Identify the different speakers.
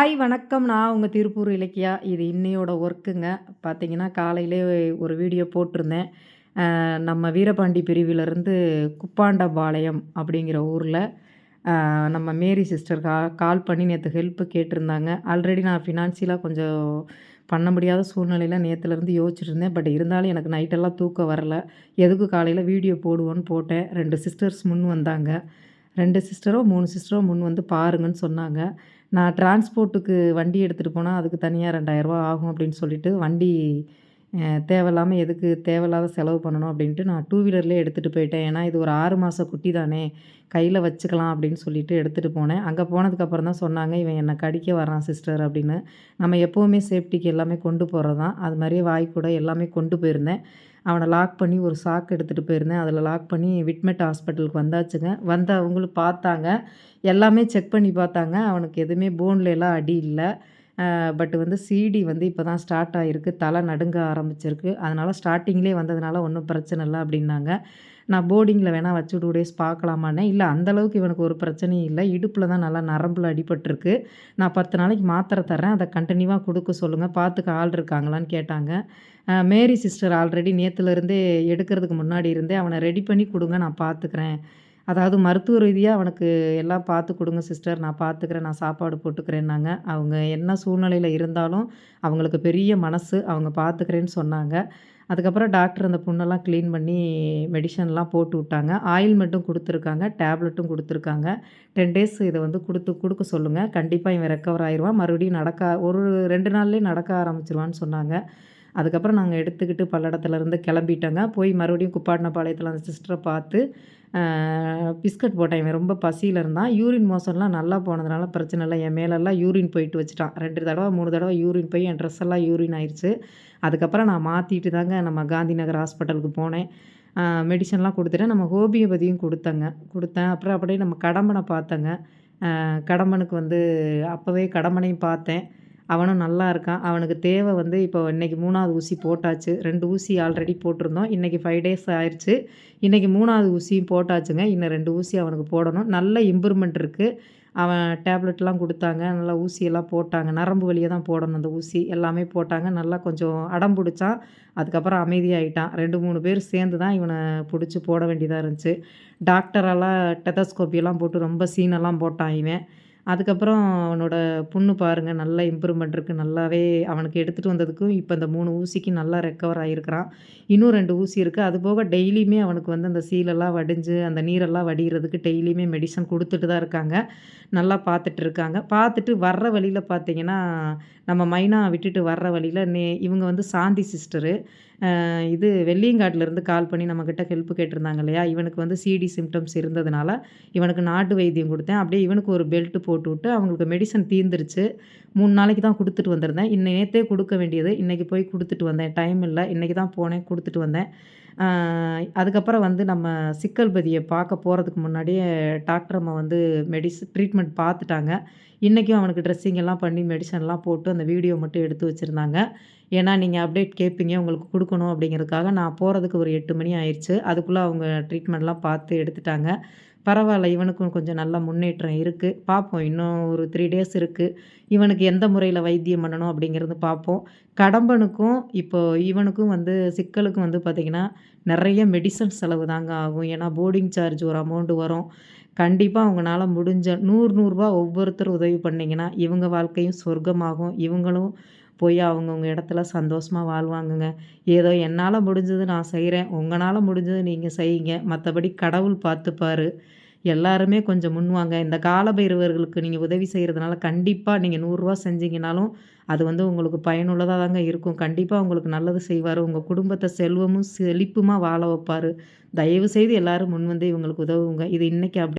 Speaker 1: Hi வணக்கம். நான் உங்கள் திருப்பூர் இலக்கியா. இது இன்னையோட ஒர்க்குங்க. பார்த்தீங்கன்னா, காலையிலே ஒரு வீடியோ போட்டிருந்தேன். நம்ம வீரபாண்டி பிரிவிலிருந்து குப்பாண்டபாளையம் அப்படிங்கிற ஊரில் நம்ம மேரி சிஸ்டர் கா கால் பண்ணி நேற்று ஹெல்ப்பு கேட்டிருந்தாங்க. ஆல்ரெடி நான் ஃபினான்ஷியலாக கொஞ்சம் பண்ண முடியாத சூழ்நிலையில் நேற்றுலேருந்து யோசிச்சுருந்தேன் பட் இருந்தாலும் எனக்கு நைட்டெல்லாம் தூக்கம் வரல. எதுக்கு காலையில் வீடியோ போடுவோன்னு போட்டேன். ரெண்டு சிஸ்டர்ஸ் முன் வந்தாங்க. ரெண்டு சிஸ்டரோ, மூணு சிஸ்டரோ முன் வந்து பாருங்கன்னு சொன்னாங்க. நான் டிரான்ஸ்போர்ட்டுக்கு வண்டி எடுத்துகிட்டு போனால் அதுக்கு தனியாக ரூ. 2000 ஆகும் அப்படின்னு சொல்லிட்டு, வண்டி தேவையில்லாமல் எதுக்கு தேவையில்லாத செலவு பண்ணணும் அப்படின்ட்டு நான் டூ வீலர்லேயே எடுத்துகிட்டு போயிட்டேன். ஏன்னா, இது ஒரு ஆறு மாதம் குட்டி தானே, கையில் வச்சுக்கலாம் அப்படின்னு சொல்லிட்டு எடுத்துகிட்டு போனேன். அங்கே போனதுக்கப்புறம் தான் சொன்னாங்க, "இவன் என்னை கடிக்க வரான் சிஸ்டர்" அப்படின்னு. நம்ம எப்போவுமே சேஃப்டிக்கு எல்லாமே கொண்டு போகிறது தான். அது மாதிரியே வாய் கூட எல்லாமே கொண்டு போயிருந்தேன். அவனை லாக் பண்ணி ஒரு சாக்கு எடுத்துகிட்டு போயிருந்தேன். அதில் லாக் பண்ணி விட்மெட் ஹாஸ்பிட்டலுக்கு வந்தாச்சுங்க. வந்து அவங்களும் பார்த்தாங்க. எல்லாமே செக் பண்ணி பார்த்தாங்க. அவனுக்கு எதுவுமே போன்லலாம் அடி இல்லை பட் வந்து சிடி வந்து இப்போ தான் ஸ்டார்ட் ஆகிருக்கு தலை நடுங்க ஆரம்பிச்சிருக்கு. அதனால் ஸ்டார்டிங்லேயே வந்ததுனால ஒன்றும் பிரச்சனை இல்லை அப்படின்னாங்க. நான் போர்டிங்கில் வேணால் வச்சு டூ டேஸ் பார்க்கலாமான்னேன். இல்லை அந்த அளவுக்கு இவனுக்கு ஒரு பிரச்சனையும் இல்லை இடுப்பில் தான் நல்லா நரம்பில் அடிபட்டிருக்கு நான் 10 நாளைக்கு மாத்திரை தரேன் அதை கண்டினியூவாக கொடுக்க சொல்லுங்கள் பார்த்துக்க ஆள் இருக்காங்களான்னு கேட்டாங்க. மேரி சிஸ்டர் ஆல்ரெடி நேற்றுலேருந்தே எடுக்கிறதுக்கு முன்னாடி இருந்தே, அவனை ரெடி பண்ணி கொடுங்க நான் பார்த்துக்கிறேன். அதாவது மருத்துவ ரீதியாக அவனுக்கு எல்லாம் பார்த்து கொடுங்க சிஸ்டர். நான் பார்த்துக்கிறேன். நான் சாப்பாடு போட்டுக்கிறேன்னாங்க." அவங்க என்ன சூழ்நிலையில் இருந்தாலும், அவங்களுக்கு பெரிய மனசு. அவங்க பார்த்துக்கிறேன்னு சொன்னாங்க. அதுக்கப்புறம் டாக்டர் அந்த புண்ணெல்லாம் க்ளீன் பண்ணி மெடிசன்லாம் போட்டு விட்டாங்க. ஆயில்மெண்ட்டும் கொடுத்துருக்காங்க டேப்லெட்டும் கொடுத்துருக்காங்க டென் டேஸ் இதை வந்து கொடுத்து கொடுக்க சொல்லுங்கள் கண்டிப்பாக இவன் ரெக்கவர் ஆயிடுவான் மறுபடியும் நடக்க ஒரு ரெண்டு நாள்லேயே நடக்க ஆரம்பிச்சிருவான்னு சொன்னாங்க. அதுக்கப்புறம் நாங்கள் எடுத்துக்கிட்டு பல்லடத்துலேருந்து கிளம்பிட்டோங்க. போய் மறுபடியும் குப்பாட்டினப்பாளையத்தில் அந்த சிஸ்டரை பார்த்து, பிஸ்கட் போட்டேன். இவன் ரொம்ப பசியில இருந்தான். யூரின் மோசம்லாம் நல்லா போனதுனால பிரச்சனை இல்லை என் மேலெல்லாம் யூரின் போயிட்டு வச்சுட்டான். ரெண்டு தடவை மூணு தடவை யூரின் போய் என் ட்ரெஸ் எல்லாம் யூரின் ஆயிடுச்சு அதுக்கப்புறம் நான் மாற்றிட்டு தாங்க நம்ம காந்தி நகர் ஹாஸ்பிட்டலுக்கு போனேன். மெடிசன்லாம் கொடுத்துட்டு நம்ம ஹோமியோபதியும் கொடுத்தங்க கொடுத்தேன் அப்புறம் அப்படியே நம்ம கடம்பனை பார்த்தேங்க. கடம்பனுக்கு வந்து அப்போவே கடம்பனையும் பார்த்தேன். அவனும் நல்லா இருக்கான். அவனுக்கு தேவை வந்து இப்போ இன்னைக்கு மூணாவது ஊசி போட்டாச்சு. ரெண்டு ஊசி ஆல்ரெடி போட்டிருந்தோம். இன்னைக்கு ஃபைவ் டேஸ் ஆயிடுச்சு இன்னைக்கு மூணாவது ஊசியும் போட்டாச்சுங்க. இன்னும் ரெண்டு ஊசி அவனுக்கு போடணும். நல்ல இம்ப்ரூவ்மெண்ட் இருக்குது அவன் டேப்லெட்லாம் கொடுத்தாங்க நல்லா ஊசியெல்லாம் போட்டாங்க. நரம்பு வழியா தான் போடணும் அந்த ஊசி. எல்லாமே போட்டாங்க. நல்லா கொஞ்சம் அடம் பிடிச்சான் அதுக்கப்புறம் அமைதியாகிட்டான் ரெண்டு மூணு பேர் சேர்ந்து தான் இவனை பிடிச்சி போட வேண்டியதாக இருந்துச்சு. டாக்டரெல்லாம் டெதஸ்கோப்பிலாம் போட்டு ரொம்ப சீனெல்லாம் போட்டான் இவன். அதுக்கப்புறம் அவனோட புண்ணு பாருங்கள் நல்லா இம்ப்ரூவ்மெண்ட் இருக்குது நல்லாவே அவனுக்கு எடுத்துகிட்டு வந்ததுக்கும், இப்போ இந்த மூணு ஊசிக்கு நல்லா ரெக்கவர் ஆகியிருக்கிறான் இன்னும் ரெண்டு ஊசி இருக்கு. அதுபோக டெய்லியுமே அவனுக்கு வந்து அந்த சீலெல்லாம் வடிஞ்சு, அந்த நீரெல்லாம் வடிகிறதுக்கு டெய்லியுமே மெடிசன் கொடுத்துட்டு தான் இருக்காங்க. நல்லா பார்த்துட்டு இருக்காங்க. பார்த்துட்டு வர்ற வழியில் பார்த்தீங்கன்னா, நம்ம மைனா விட்டுட்டு வர்ற வழியில் நே இவங்க வந்து சாந்தி சிஸ்டரு. இது வெள்ளியங்காட்டிலேருந்து கால் பண்ணி நம்மக்கிட்ட ஹெல்ப் கேட்டிருந்தாங்க இல்லையா? இவனுக்கு வந்து சிடி சிம்டம்ஸ் இருந்ததுனால, இவனுக்கு நாட்டு வைத்தியம் கொடுத்தேன் அப்படியே இவனுக்கு ஒரு பெல்ட் போட்டுவிட்டு, அவங்களுக்கு மெடிசன் தீர்ந்துருச்சு. மூணு நாளைக்கு தான் கொடுத்துட்டு வந்திருந்தேன். இன்ன நேத்தே கொடுக்க வேண்டியது. இன்றைக்கி போய் கொடுத்துட்டு வந்தேன். டைம் இல்லை இன்றைக்கி தான் போனேன். கொடுத்துட்டு வந்தேன். அதுக்கப்புறம் வந்து நம்ம சிக்கல்பதியை பார்க்க போகிறதுக்கு முன்னாடியே டாக்டர் அம்மா வந்து மெடிசன் ட்ரீட்மெண்ட் பார்த்துட்டாங்க. இன்றைக்கும் அவனுக்கு ட்ரெஸ்ஸிங் எல்லாம் பண்ணி மெடிசன்லாம் போட்டு அந்த வீடியோ மட்டும் எடுத்து வச்சிருந்தாங்க. ஏன்னா, நீங்கள் அப்டேட் கேட்பீங்க. உங்களுக்கு கொடுக்கணும் அப்படிங்கிறதுக்காக நான் போகிறதுக்கு ஒரு எட்டு மணி ஆயிடுச்சு அதுக்குள்ளே அவங்க ட்ரீட்மெண்ட்லாம் பார்த்து எடுத்துட்டாங்க. பரவாயில்ல இவனுக்கும் கொஞ்சம் நல்ல முன்னேற்றம் இருக்குது பார்ப்போம். இன்னும் ஒரு த்ரீ டேஸ் இருக்குது இவனுக்கு எந்த முறையில் வைத்தியம் பண்ணணும் அப்படிங்கிறது பார்ப்போம். கடம்பனுக்கும், இப்போ இவனுக்கும் வந்து சிக்கலுக்கும் வந்து பார்த்தீங்கன்னா, நிறைய மெடிசன் செலவு தாங்க ஆகும். ஏன்னா, போர்டிங் சார்ஜ் ஒரு அமௌண்ட் வரும். கண்டிப்பாக அவங்களால முடிஞ்ச நூறு நூறுரூவா ஒவ்வொருத்தரும் உதவி பண்ணிங்கன்னா இவங்க வாழ்க்கையும் சொர்க்கமாகும். இவங்களும் போய் அவங்கவுங்க இடத்துல சந்தோஷமாக வாழ்வாங்கங்க. ஏதோ என்னால் முடிஞ்சது நான் செய்கிறேன் உங்களால் முடிஞ்சது நீங்கள் செய்யுங்க. மற்றபடி கடவுள் பார்த்துப்பார் எல்லாருமே கொஞ்சம் முன்வாங்க. இந்த கால பைரவர்களுக்கு நீங்கள் உதவி செய்கிறதுனால கண்டிப்பாக நீங்கள் நூறுரூவா செஞ்சீங்கனாலும், அது வந்து உங்களுக்கு பயனுள்ளதாக தாங்க இருக்கும். கண்டிப்பாக உங்களுக்கு நல்லது செய்வார் உங்கள் குடும்பத்தை செல்வமும், செழிப்புமாக வாழ வைப்பார் தயவு செய்து எல்லாரும் முன்வந்து இவங்களுக்கு உதவுங்க. இது இன்றைக்கி அப்படி